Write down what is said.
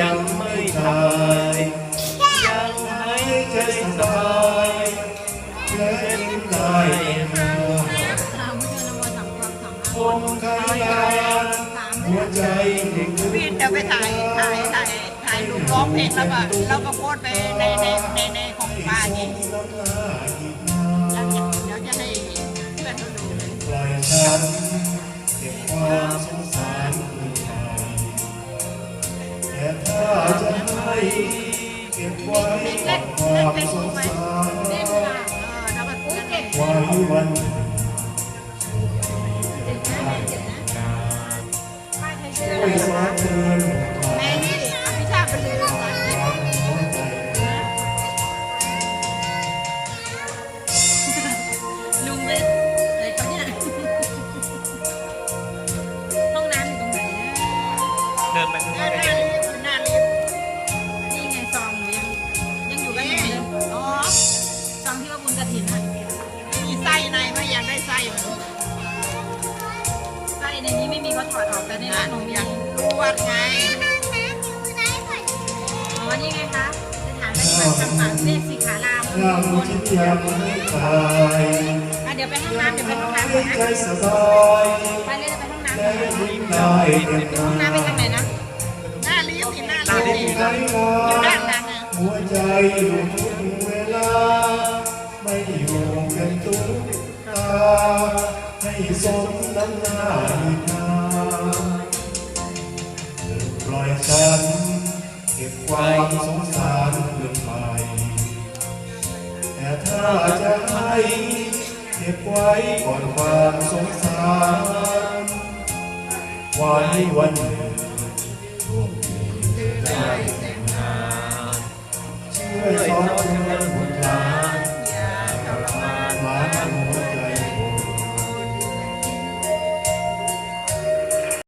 ยังไม่ตายยังหายใจสบายเล่นได้มาสามาความสามคนขยันหัวใจเด็กพี่เดี๋ยวไปถ่ายถ่ายถ่ายถ่ายรูปร้องเพลงแล้วก็แล้วก็โพสไปในในในในของป้านี่แล้วเดี๋ยวจะให้เพื่อนเขาดูเลย แต่ถ้าจะให้เก็บไว้ความสงสารไว้วันไม่สาเกินแม่นี่อภิชาติบลือนะความหัวใจลุงไปเลยเขาที่ไหนห้องน้ำอยู่ตรงไหนเดินไปหน้าลิฟต์หน้า นี้ไม่มีเขาถอดออกแต่นร้านหนูมีอยากรู้ว่าไงอ๋อนี่ไงคะสถานปฏิบัติธรรมปากเทศสิขารามร่างคนที่ยังไม่ตายอะเดี๋ยวไปห้องน้ำเดี๋ยวไปห้องน้ำก่อนนะใจสบายไปเลยไปห้องน้ำและก่อนยิ้มได้เต็มห้องน้ำไปทางไหนนะหน้าลิฟต์นี่หน้าลิฟต์นี่ใจอยู่ด้านหลังอะหัวใจอยู่ทุกเวลา ไม่อยู่กันทุกตาให้สมน้ำหน้าอีกนา สงสารเพื่อนไปแต่ถ้าจะให้เก็บไว้ก่อนความสงสาร ไว้วันหนึ่ง